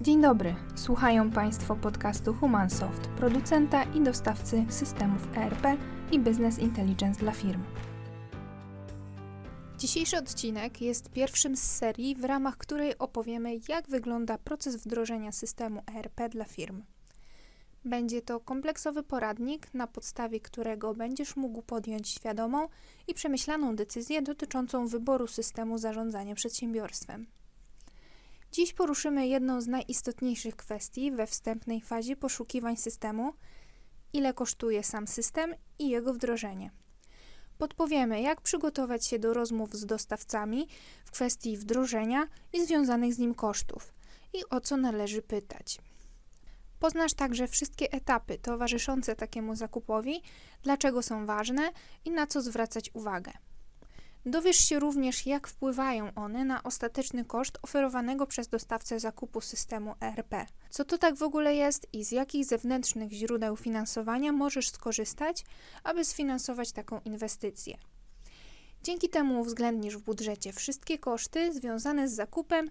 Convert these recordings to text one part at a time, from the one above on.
Dzień dobry, słuchają Państwo podcastu Humansoft, producenta i dostawcy systemów ERP i Business Intelligence dla firm. Dzisiejszy odcinek jest pierwszym z serii, w ramach której opowiemy, jak wygląda proces wdrożenia systemu ERP dla firm. Będzie to kompleksowy poradnik, na podstawie którego będziesz mógł podjąć świadomą i przemyślaną decyzję dotyczącą wyboru systemu zarządzania przedsiębiorstwem. Dziś poruszymy jedną z najistotniejszych kwestii we wstępnej fazie poszukiwań systemu: ile kosztuje sam system i jego wdrożenie. Podpowiemy, jak przygotować się do rozmów z dostawcami w kwestii wdrożenia i związanych z nim kosztów i o co należy pytać. Poznasz także wszystkie etapy towarzyszące takiemu zakupowi, dlaczego są ważne i na co zwracać uwagę. Dowiesz się również, jak wpływają one na ostateczny koszt oferowanego przez dostawcę zakupu systemu ERP. Co to tak w ogóle jest i z jakich zewnętrznych źródeł finansowania możesz skorzystać, aby sfinansować taką inwestycję. Dzięki temu uwzględnisz w budżecie wszystkie koszty związane z zakupem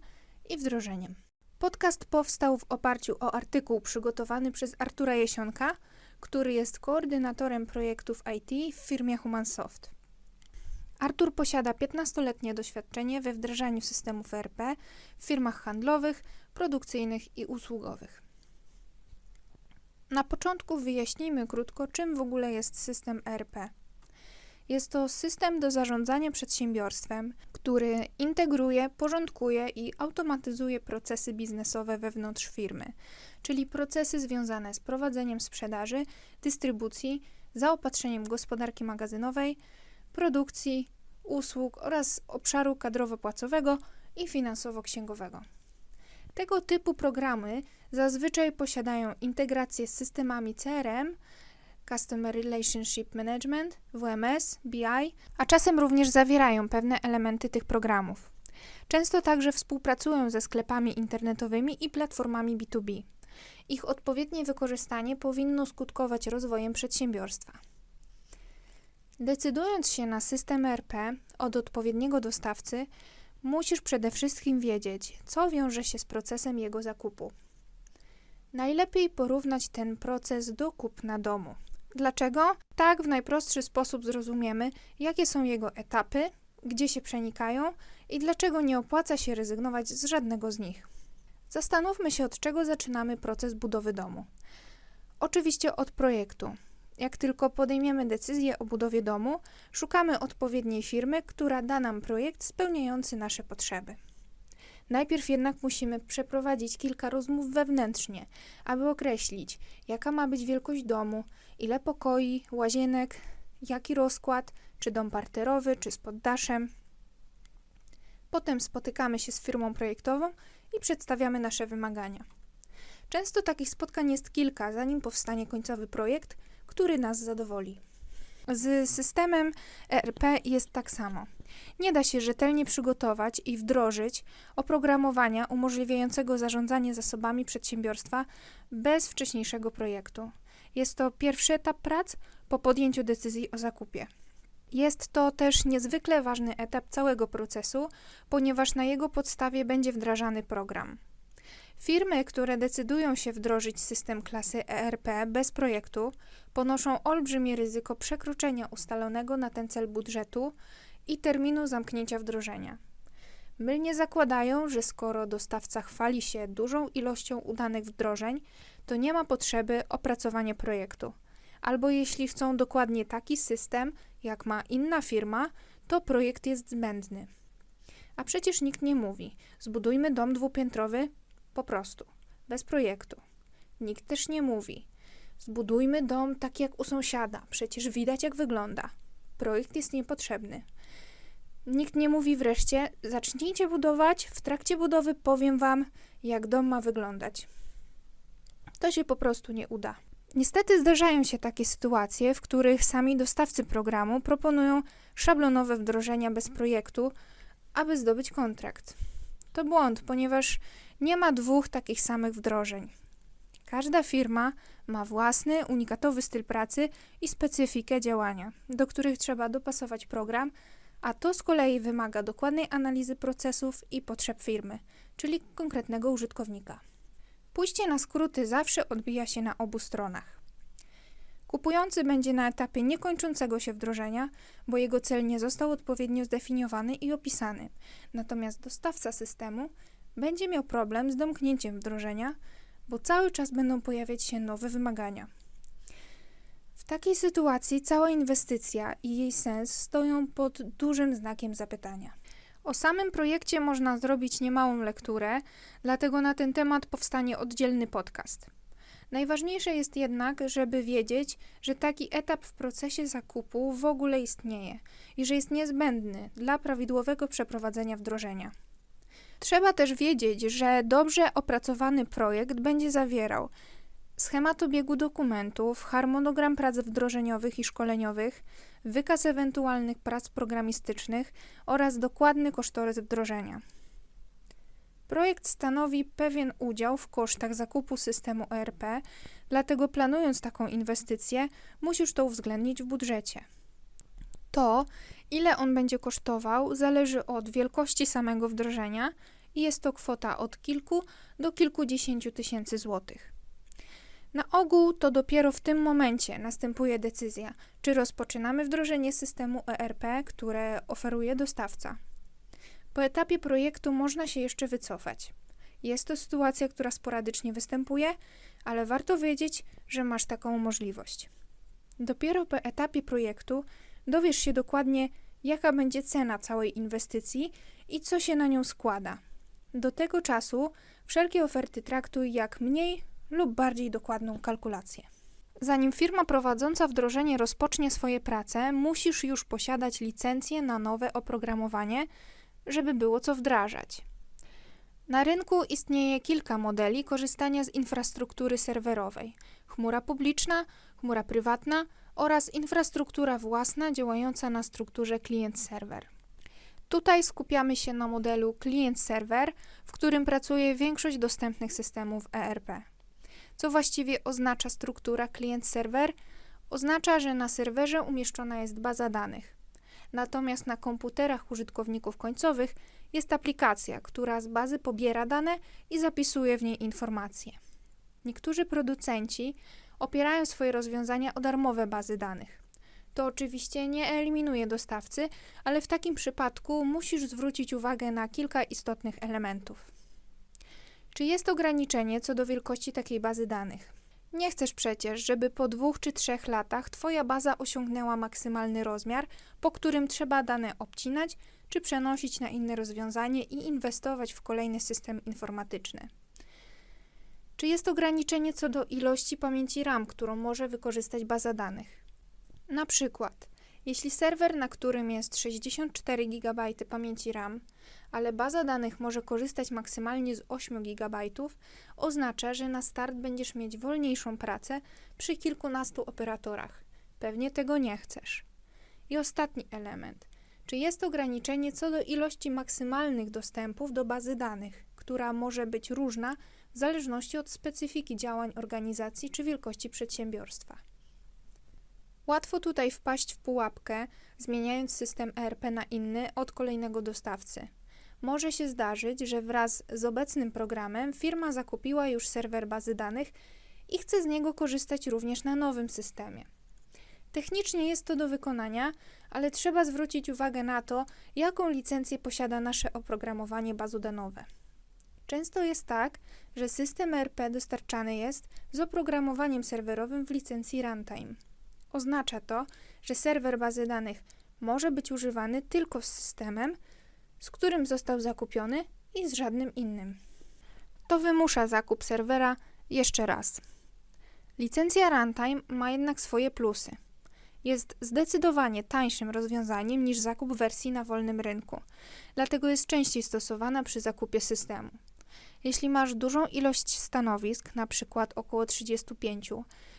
i wdrożeniem. Podcast powstał w oparciu o artykuł przygotowany przez Artura Jesionka, który jest koordynatorem projektów IT w firmie Humansoft. Artur posiada 15-letnie doświadczenie we wdrażaniu systemów ERP w firmach handlowych, produkcyjnych i usługowych. Na początku wyjaśnijmy krótko, czym w ogóle jest system ERP. Jest to system do zarządzania przedsiębiorstwem, który integruje, porządkuje i automatyzuje procesy biznesowe wewnątrz firmy, czyli procesy związane z prowadzeniem sprzedaży, dystrybucji, zaopatrzeniem gospodarki magazynowej, produkcji, usług oraz obszaru kadrowo-płacowego i finansowo-księgowego. Tego typu programy zazwyczaj posiadają integrację z systemami CRM, Customer Relationship Management, WMS, BI, a czasem również zawierają pewne elementy tych programów. Często także współpracują ze sklepami internetowymi i platformami B2B. Ich odpowiednie wykorzystanie powinno skutkować rozwojem przedsiębiorstwa. Decydując się na system ERP od odpowiedniego dostawcy, musisz przede wszystkim wiedzieć, co wiąże się z procesem jego zakupu. Najlepiej porównać ten proces do kupna domu. Dlaczego? Tak w najprostszy sposób zrozumiemy, jakie są jego etapy, gdzie się przenikają i dlaczego nie opłaca się rezygnować z żadnego z nich. Zastanówmy się, od czego zaczynamy proces budowy domu. Oczywiście od projektu. Jak tylko podejmiemy decyzję o budowie domu, szukamy odpowiedniej firmy, która da nam projekt spełniający nasze potrzeby. Najpierw jednak musimy przeprowadzić kilka rozmów wewnętrznie, aby określić, jaka ma być wielkość domu, ile pokoi, łazienek, jaki rozkład, czy dom parterowy, czy z poddaszem. Potem spotykamy się z firmą projektową i przedstawiamy nasze wymagania. Często takich spotkań jest kilka, zanim powstanie końcowy projekt, który nas zadowoli. Z systemem ERP jest tak samo. Nie da się rzetelnie przygotować i wdrożyć oprogramowania umożliwiającego zarządzanie zasobami przedsiębiorstwa bez wcześniejszego projektu. Jest to pierwszy etap prac po podjęciu decyzji o zakupie. Jest to też niezwykle ważny etap całego procesu, ponieważ na jego podstawie będzie wdrażany program. Firmy, które decydują się wdrożyć system klasy ERP bez projektu, ponoszą olbrzymie ryzyko przekroczenia ustalonego na ten cel budżetu i terminu zamknięcia wdrożenia. Mylnie zakładają, że skoro dostawca chwali się dużą ilością udanych wdrożeń, to nie ma potrzeby opracowania projektu. Albo jeśli chcą dokładnie taki system, jak ma inna firma, to projekt jest zbędny. A przecież nikt nie mówi: zbudujmy dom dwupiętrowy po prostu, bez projektu. Nikt też nie mówi: zbudujmy dom tak jak u sąsiada, przecież widać jak wygląda. Projekt jest niepotrzebny. Nikt nie mówi wreszcie: zacznijcie budować, w trakcie budowy powiem wam, jak dom ma wyglądać. To się po prostu nie uda. Niestety zdarzają się takie sytuacje, w których sami dostawcy programu proponują szablonowe wdrożenia bez projektu, aby zdobyć kontrakt. To błąd, ponieważ nie ma dwóch takich samych wdrożeń. Każda firma ma własny, unikatowy styl pracy i specyfikę działania, do których trzeba dopasować program, a to z kolei wymaga dokładnej analizy procesów i potrzeb firmy, czyli konkretnego użytkownika. Pójście na skróty zawsze odbija się na obu stronach. Kupujący będzie na etapie niekończącego się wdrożenia, bo jego cel nie został odpowiednio zdefiniowany i opisany, natomiast dostawca systemu będzie miał problem z domknięciem wdrożenia, bo cały czas będą pojawiać się nowe wymagania. W takiej sytuacji cała inwestycja i jej sens stoją pod dużym znakiem zapytania. O samym projekcie można zrobić niemałą lekturę, dlatego na ten temat powstanie oddzielny podcast. Najważniejsze jest jednak, żeby wiedzieć, że taki etap w procesie zakupu w ogóle istnieje i że jest niezbędny dla prawidłowego przeprowadzenia wdrożenia. Trzeba też wiedzieć, że dobrze opracowany projekt będzie zawierał schemat obiegu dokumentów, harmonogram prac wdrożeniowych i szkoleniowych, wykaz ewentualnych prac programistycznych oraz dokładny kosztorys wdrożenia. Projekt stanowi pewien udział w kosztach zakupu systemu ERP, dlatego planując taką inwestycję, musisz to uwzględnić w budżecie. To, ile on będzie kosztował, zależy od wielkości samego wdrożenia i jest to kwota od kilku do kilkudziesięciu tysięcy złotych. Na ogół to dopiero w tym momencie następuje decyzja, czy rozpoczynamy wdrożenie systemu ERP, które oferuje dostawca. Po etapie projektu można się jeszcze wycofać. Jest to sytuacja, która sporadycznie występuje, ale warto wiedzieć, że masz taką możliwość. Dopiero po etapie projektu dowiesz się dokładnie, jaka będzie cena całej inwestycji i co się na nią składa. Do tego czasu wszelkie oferty traktuj jak mniej lub bardziej dokładną kalkulację. Zanim firma prowadząca wdrożenie rozpocznie swoje prace, musisz już posiadać licencję na nowe oprogramowanie, żeby było co wdrażać. Na rynku istnieje kilka modeli korzystania z infrastruktury serwerowej: chmura publiczna, chmura prywatna oraz infrastruktura własna działająca na strukturze klient-serwer. Tutaj skupiamy się na modelu klient-serwer, w którym pracuje większość dostępnych systemów ERP. Co właściwie oznacza struktura klient-serwer? Oznacza, że na serwerze umieszczona jest baza danych. Natomiast na komputerach użytkowników końcowych jest aplikacja, która z bazy pobiera dane i zapisuje w niej informacje. Niektórzy producenci opierają swoje rozwiązania o darmowe bazy danych. To oczywiście nie eliminuje dostawcy, ale w takim przypadku musisz zwrócić uwagę na kilka istotnych elementów. Czy jest ograniczenie co do wielkości takiej bazy danych? Nie chcesz przecież, żeby po dwóch czy trzech latach Twoja baza osiągnęła maksymalny rozmiar, po którym trzeba dane obcinać czy przenosić na inne rozwiązanie i inwestować w kolejny system informatyczny. Czy jest ograniczenie co do ilości pamięci RAM, którą może wykorzystać baza danych? Na przykład, jeśli serwer, na którym jest 64 GB pamięci RAM, ale baza danych może korzystać maksymalnie z 8 GB, oznacza, że na start będziesz mieć wolniejszą pracę przy kilkunastu operatorach. Pewnie tego nie chcesz. I ostatni element. Czy jest ograniczenie co do ilości maksymalnych dostępów do bazy danych, która może być różna w zależności od specyfiki działań organizacji czy wielkości przedsiębiorstwa? Łatwo tutaj wpaść w pułapkę, zmieniając system ERP na inny od kolejnego dostawcy. Może się zdarzyć, że wraz z obecnym programem firma zakupiła już serwer bazy danych i chce z niego korzystać również na nowym systemie. Technicznie jest to do wykonania, ale trzeba zwrócić uwagę na to, jaką licencję posiada nasze oprogramowanie bazodanowe. Często jest tak, że system ERP dostarczany jest z oprogramowaniem serwerowym w licencji runtime. Oznacza to, że serwer bazy danych może być używany tylko z systemem, z którym został zakupiony i z żadnym innym. To wymusza zakup serwera jeszcze raz. Licencja Runtime ma jednak swoje plusy. Jest zdecydowanie tańszym rozwiązaniem niż zakup wersji na wolnym rynku, dlatego jest częściej stosowana przy zakupie systemu. Jeśli masz dużą ilość stanowisk, na przykład około 35,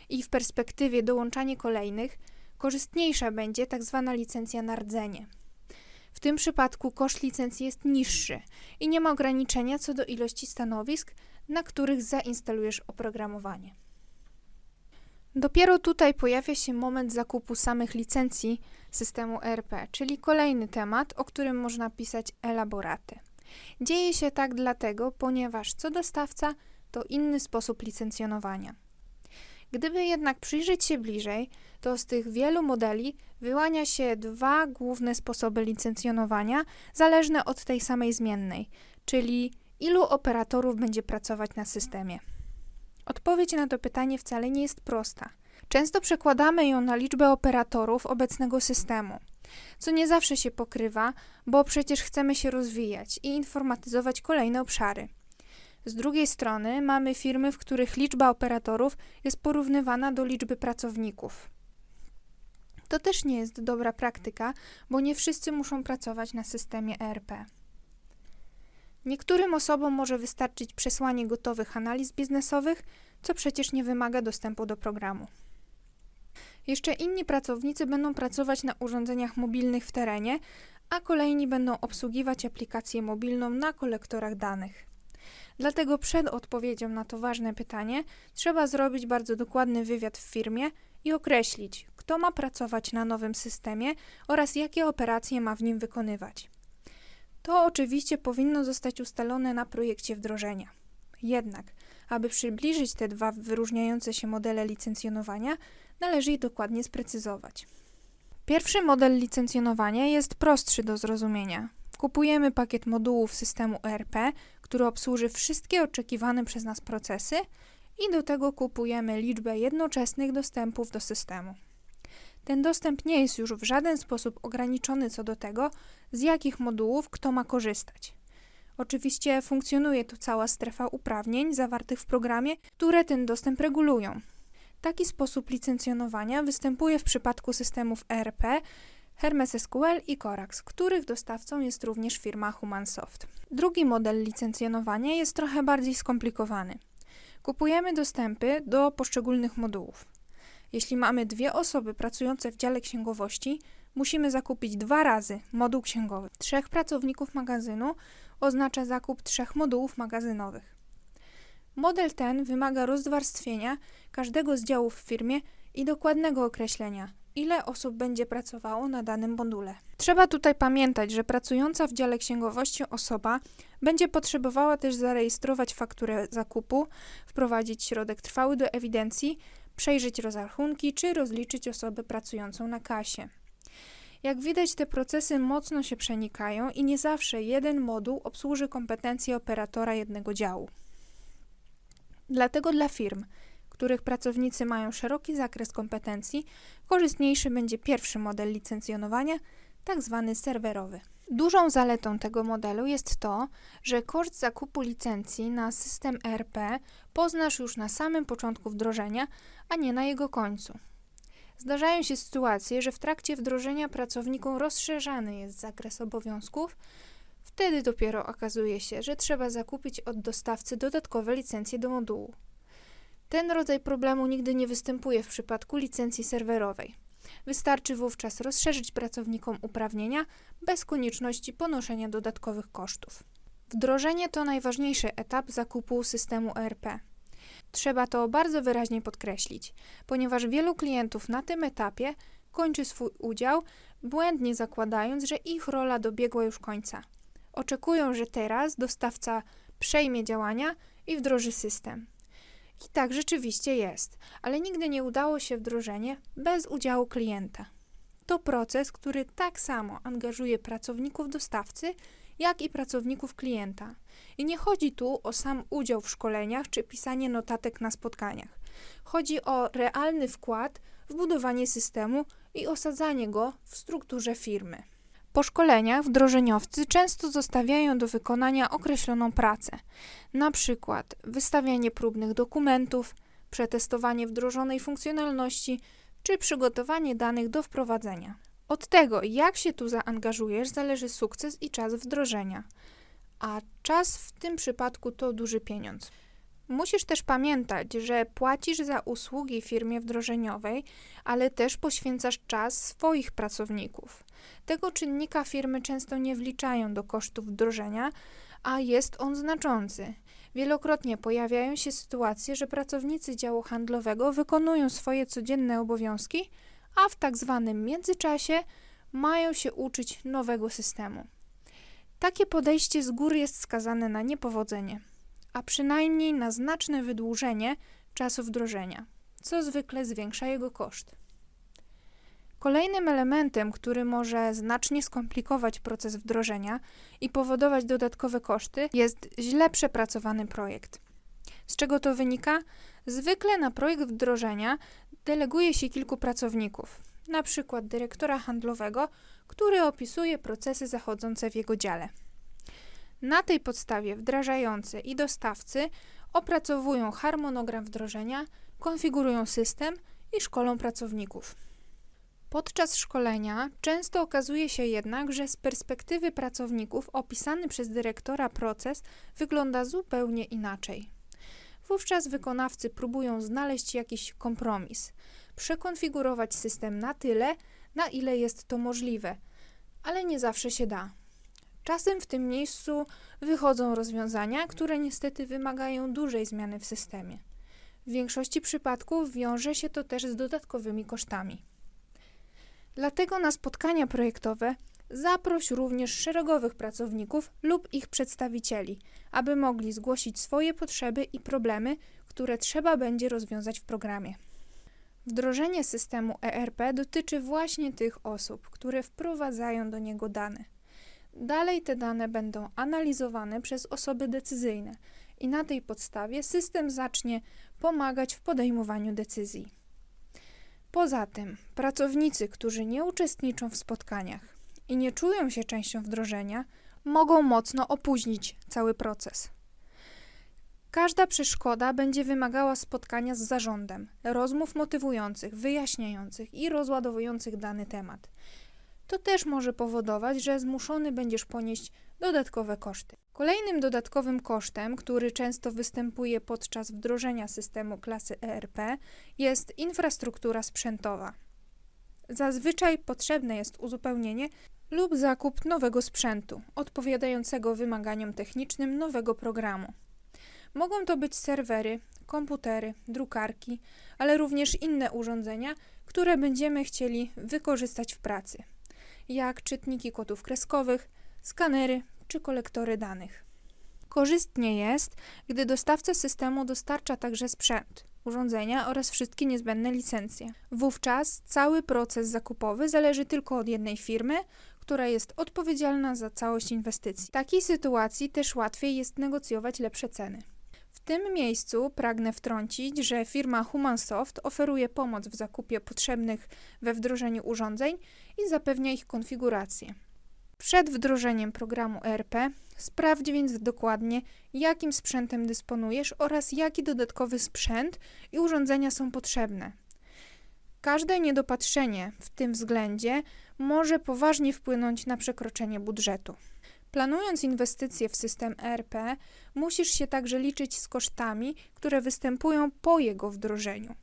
i w perspektywie dołączanie kolejnych, korzystniejsza będzie tzw. Tak licencja na rdzenie. W tym przypadku koszt licencji jest niższy i nie ma ograniczenia co do ilości stanowisk, na których zainstalujesz oprogramowanie. Dopiero tutaj pojawia się moment zakupu samych licencji systemu ERP, czyli kolejny temat, o którym można pisać elaboraty. Dzieje się tak dlatego, ponieważ co dostawca to inny sposób licencjonowania. Gdyby jednak przyjrzeć się bliżej, to z tych wielu modeli wyłania się dwa główne sposoby licencjonowania, zależne od tej samej zmiennej, czyli ilu operatorów będzie pracować na systemie. Odpowiedź na to pytanie wcale nie jest prosta. Często przekładamy ją na liczbę operatorów obecnego systemu, co nie zawsze się pokrywa, bo przecież chcemy się rozwijać i informatyzować kolejne obszary. Z drugiej strony mamy firmy, w których liczba operatorów jest porównywana do liczby pracowników. To też nie jest dobra praktyka, bo nie wszyscy muszą pracować na systemie ERP. Niektórym osobom może wystarczyć przesłanie gotowych analiz biznesowych, co przecież nie wymaga dostępu do programu. Jeszcze inni pracownicy będą pracować na urządzeniach mobilnych w terenie, a kolejni będą obsługiwać aplikację mobilną na kolektorach danych. Dlatego przed odpowiedzią na to ważne pytanie trzeba zrobić bardzo dokładny wywiad w firmie i określić, kto ma pracować na nowym systemie oraz jakie operacje ma w nim wykonywać. To oczywiście powinno zostać ustalone na projekcie wdrożenia. Jednak, aby przybliżyć te dwa wyróżniające się modele licencjonowania, należy je dokładnie sprecyzować. Pierwszy model licencjonowania jest prostszy do zrozumienia. Kupujemy pakiet modułów systemu ERP, który obsłuży wszystkie oczekiwane przez nas procesy i do tego kupujemy liczbę jednoczesnych dostępów do systemu. Ten dostęp nie jest już w żaden sposób ograniczony co do tego, z jakich modułów kto ma korzystać. Oczywiście funkcjonuje tu cała strefa uprawnień zawartych w programie, które ten dostęp regulują. Taki sposób licencjonowania występuje w przypadku systemów ERP, Hermes SQL i Corax, których dostawcą jest również firma Humansoft. Drugi model licencjonowania jest trochę bardziej skomplikowany. Kupujemy dostępy do poszczególnych modułów. Jeśli mamy dwie osoby pracujące w dziale księgowości, musimy zakupić dwa razy moduł księgowy. Trzech pracowników magazynu oznacza zakup trzech modułów magazynowych. Model ten wymaga rozwarstwienia każdego z działów w firmie i dokładnego określenia, ile osób będzie pracowało na danym module. Trzeba tutaj pamiętać, że pracująca w dziale księgowości osoba będzie potrzebowała też zarejestrować fakturę zakupu, wprowadzić środek trwały do ewidencji, przejrzeć rozrachunki czy rozliczyć osobę pracującą na kasie. Jak widać, te procesy mocno się przenikają i nie zawsze jeden moduł obsłuży kompetencje operatora jednego działu. Dlatego dla firm, których pracownicy mają szeroki zakres kompetencji, korzystniejszy będzie pierwszy model licencjonowania, tak zwany serwerowy. Dużą zaletą tego modelu jest to, że koszt zakupu licencji na system ERP poznasz już na samym początku wdrożenia, a nie na jego końcu. Zdarzają się sytuacje, że w trakcie wdrożenia pracownikom rozszerzany jest zakres obowiązków, wtedy dopiero okazuje się, że trzeba zakupić od dostawcy dodatkowe licencje do modułu. Ten rodzaj problemu nigdy nie występuje w przypadku licencji serwerowej. Wystarczy wówczas rozszerzyć pracownikom uprawnienia bez konieczności ponoszenia dodatkowych kosztów. Wdrożenie to najważniejszy etap zakupu systemu ERP. Trzeba to bardzo wyraźnie podkreślić, ponieważ wielu klientów na tym etapie kończy swój udział, błędnie zakładając, że ich rola dobiegła już końca. Oczekują, że teraz dostawca przejmie działania i wdroży system. I tak rzeczywiście jest, ale nigdy nie udało się wdrożenie bez udziału klienta. To proces, który tak samo angażuje pracowników dostawcy, jak i pracowników klienta. I nie chodzi tu o sam udział w szkoleniach czy pisanie notatek na spotkaniach. Chodzi o realny wkład w budowanie systemu i osadzanie go w strukturze firmy. Po szkoleniach wdrożeniowcy często zostawiają do wykonania określoną pracę, na przykład wystawianie próbnych dokumentów, przetestowanie wdrożonej funkcjonalności czy przygotowanie danych do wprowadzenia. Od tego, jak się tu zaangażujesz, zależy sukces i czas wdrożenia, a czas w tym przypadku to duży pieniądz. Musisz też pamiętać, że płacisz za usługi firmie wdrożeniowej, ale też poświęcasz czas swoich pracowników. Tego czynnika firmy często nie wliczają do kosztów wdrożenia, a jest on znaczący. Wielokrotnie pojawiają się sytuacje, że pracownicy działu handlowego wykonują swoje codzienne obowiązki, a w tak zwanym międzyczasie mają się uczyć nowego systemu. Takie podejście z góry jest skazane na niepowodzenie a przynajmniej na znaczne wydłużenie czasu wdrożenia, co zwykle zwiększa jego koszt. Kolejnym elementem, który może znacznie skomplikować proces wdrożenia i powodować dodatkowe koszty, jest źle przepracowany projekt. Z czego to wynika? Zwykle na projekt wdrożenia deleguje się kilku pracowników, na przykład dyrektora handlowego, który opisuje procesy zachodzące w jego dziale. Na tej podstawie wdrażający i dostawcy opracowują harmonogram wdrożenia, konfigurują system i szkolą pracowników. Podczas szkolenia często okazuje się jednak, że z perspektywy pracowników opisany przez dyrektora proces wygląda zupełnie inaczej. Wówczas wykonawcy próbują znaleźć jakiś kompromis, przekonfigurować system na tyle, na ile jest to możliwe, ale nie zawsze się da. Czasem w tym miejscu wychodzą rozwiązania, które niestety wymagają dużej zmiany w systemie. W większości przypadków wiąże się to też z dodatkowymi kosztami. Dlatego na spotkania projektowe zaproś również szeregowych pracowników lub ich przedstawicieli, aby mogli zgłosić swoje potrzeby i problemy, które trzeba będzie rozwiązać w programie. Wdrożenie systemu ERP dotyczy właśnie tych osób, które wprowadzają do niego dane. Dalej te dane będą analizowane przez osoby decyzyjne i na tej podstawie system zacznie pomagać w podejmowaniu decyzji. Poza tym, pracownicy, którzy nie uczestniczą w spotkaniach i nie czują się częścią wdrożenia, mogą mocno opóźnić cały proces. Każda przeszkoda będzie wymagała spotkania z zarządem, rozmów motywujących, wyjaśniających i rozładowujących dany temat. To też może powodować, że zmuszony będziesz ponieść dodatkowe koszty. Kolejnym dodatkowym kosztem, który często występuje podczas wdrożenia systemu klasy ERP, jest infrastruktura sprzętowa. Zazwyczaj potrzebne jest uzupełnienie lub zakup nowego sprzętu, odpowiadającego wymaganiom technicznym nowego programu. Mogą to być serwery, komputery, drukarki, ale również inne urządzenia, które będziemy chcieli wykorzystać w pracy, jak czytniki kodów kreskowych, skanery czy kolektory danych. Korzystnie jest, gdy dostawca systemu dostarcza także sprzęt, urządzenia oraz wszystkie niezbędne licencje. Wówczas cały proces zakupowy zależy tylko od jednej firmy, która jest odpowiedzialna za całość inwestycji. W takiej sytuacji też łatwiej jest negocjować lepsze ceny. Tym miejscu pragnę wtrącić, że firma Humansoft oferuje pomoc w zakupie potrzebnych we wdrożeniu urządzeń i zapewnia ich konfigurację. Przed wdrożeniem programu ERP sprawdź więc dokładnie, jakim sprzętem dysponujesz oraz jaki dodatkowy sprzęt i urządzenia są potrzebne. Każde niedopatrzenie w tym względzie może poważnie wpłynąć na przekroczenie budżetu. Planując inwestycje w system ERP, musisz się także liczyć z kosztami, które występują po jego wdrożeniu.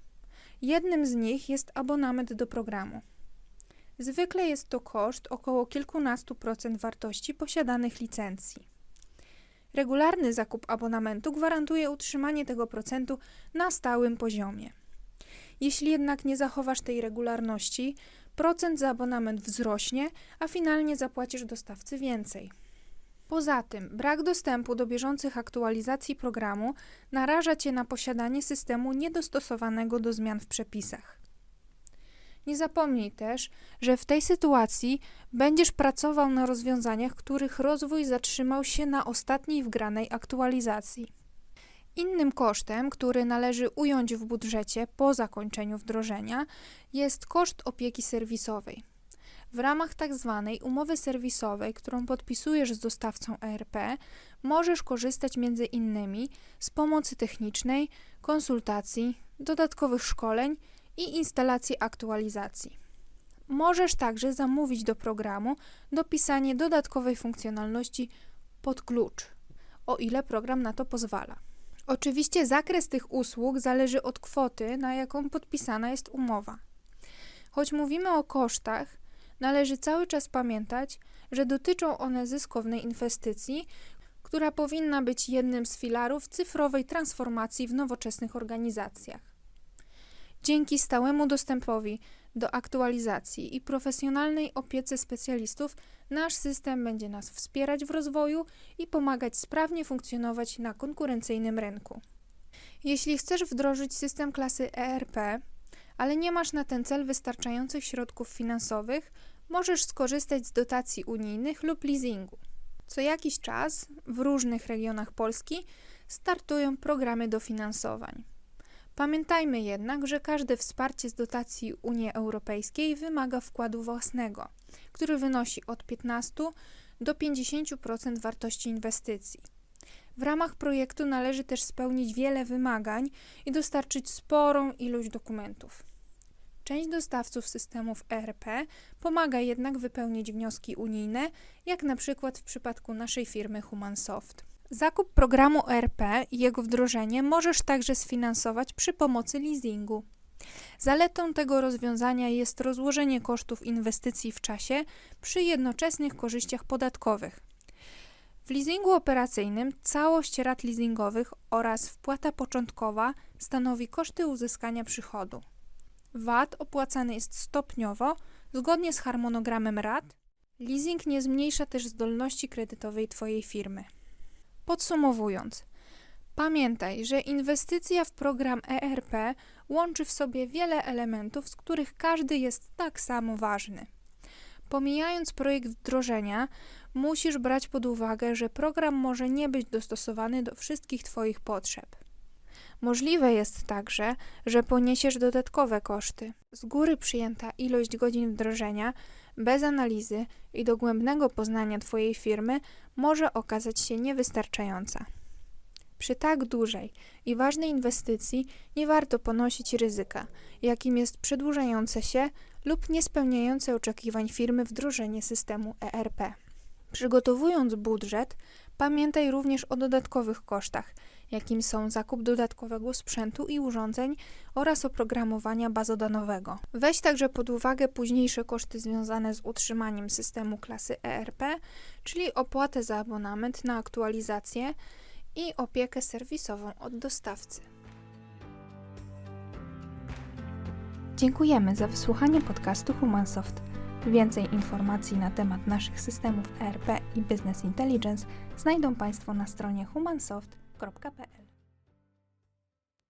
Jednym z nich jest abonament do programu. Zwykle jest to koszt około kilkunastu procent wartości posiadanych licencji. Regularny zakup abonamentu gwarantuje utrzymanie tego procentu na stałym poziomie. Jeśli jednak nie zachowasz tej regularności, procent za abonament wzrośnie, a finalnie zapłacisz dostawcy więcej. Poza tym, brak dostępu do bieżących aktualizacji programu naraża Cię na posiadanie systemu niedostosowanego do zmian w przepisach. Nie zapomnij też, że w tej sytuacji będziesz pracował na rozwiązaniach, których rozwój zatrzymał się na ostatniej wgranej aktualizacji. Innym kosztem, który należy ująć w budżecie po zakończeniu wdrożenia, jest koszt opieki serwisowej. W ramach tzw. Tak umowy serwisowej, którą podpisujesz z dostawcą ERP, możesz korzystać innymi z pomocy technicznej, konsultacji, dodatkowych szkoleń i instalacji aktualizacji. Możesz także zamówić do programu dopisanie dodatkowej funkcjonalności pod klucz, o ile program na to pozwala. Oczywiście zakres tych usług zależy od kwoty, na jaką podpisana jest umowa. Choć mówimy o kosztach, należy cały czas pamiętać, że dotyczą one zyskownej inwestycji, która powinna być jednym z filarów cyfrowej transformacji w nowoczesnych organizacjach. Dzięki stałemu dostępowi do aktualizacji i profesjonalnej opiece specjalistów, nasz system będzie nas wspierać w rozwoju i pomagać sprawnie funkcjonować na konkurencyjnym rynku. Jeśli chcesz wdrożyć system klasy ERP, ale nie masz na ten cel wystarczających środków finansowych, możesz skorzystać z dotacji unijnych lub leasingu. Co jakiś czas w różnych regionach Polski startują programy dofinansowań. Pamiętajmy jednak, że każde wsparcie z dotacji Unii Europejskiej wymaga wkładu własnego, który wynosi od 15 do 50% wartości inwestycji. W ramach projektu należy też spełnić wiele wymagań i dostarczyć sporą ilość dokumentów. Część dostawców systemów ERP pomaga jednak wypełnić wnioski unijne, jak na przykład w przypadku naszej firmy Humansoft. Zakup programu ERP i jego wdrożenie możesz także sfinansować przy pomocy leasingu. Zaletą tego rozwiązania jest rozłożenie kosztów inwestycji w czasie przy jednoczesnych korzyściach podatkowych. W leasingu operacyjnym całość rat leasingowych oraz wpłata początkowa stanowi koszty uzyskania przychodu. VAT opłacany jest stopniowo, zgodnie z harmonogramem rat. Leasing nie zmniejsza też zdolności kredytowej Twojej firmy. Podsumowując, pamiętaj, że inwestycja w program ERP łączy w sobie wiele elementów, z których każdy jest tak samo ważny. Pomijając projekt wdrożenia, musisz brać pod uwagę, że program może nie być dostosowany do wszystkich Twoich potrzeb. Możliwe jest także, że poniesiesz dodatkowe koszty. Z góry przyjęta ilość godzin wdrożenia, bez analizy i dogłębnego poznania Twojej firmy, może okazać się niewystarczająca. Przy tak dużej i ważnej inwestycji nie warto ponosić ryzyka, jakim jest przedłużające się lub niespełniające oczekiwań firmy wdrożenie systemu ERP. Przygotowując budżet, pamiętaj również o dodatkowych kosztach, jakim są zakup dodatkowego sprzętu i urządzeń oraz oprogramowania bazodanowego. Weź także pod uwagę późniejsze koszty związane z utrzymaniem systemu klasy ERP, czyli opłatę za abonament na aktualizację i opiekę serwisową od dostawcy. Dziękujemy za wysłuchanie podcastu Humansoft. Więcej informacji na temat naszych systemów ERP i Business Intelligence znajdą Państwo na stronie humansoft.pl.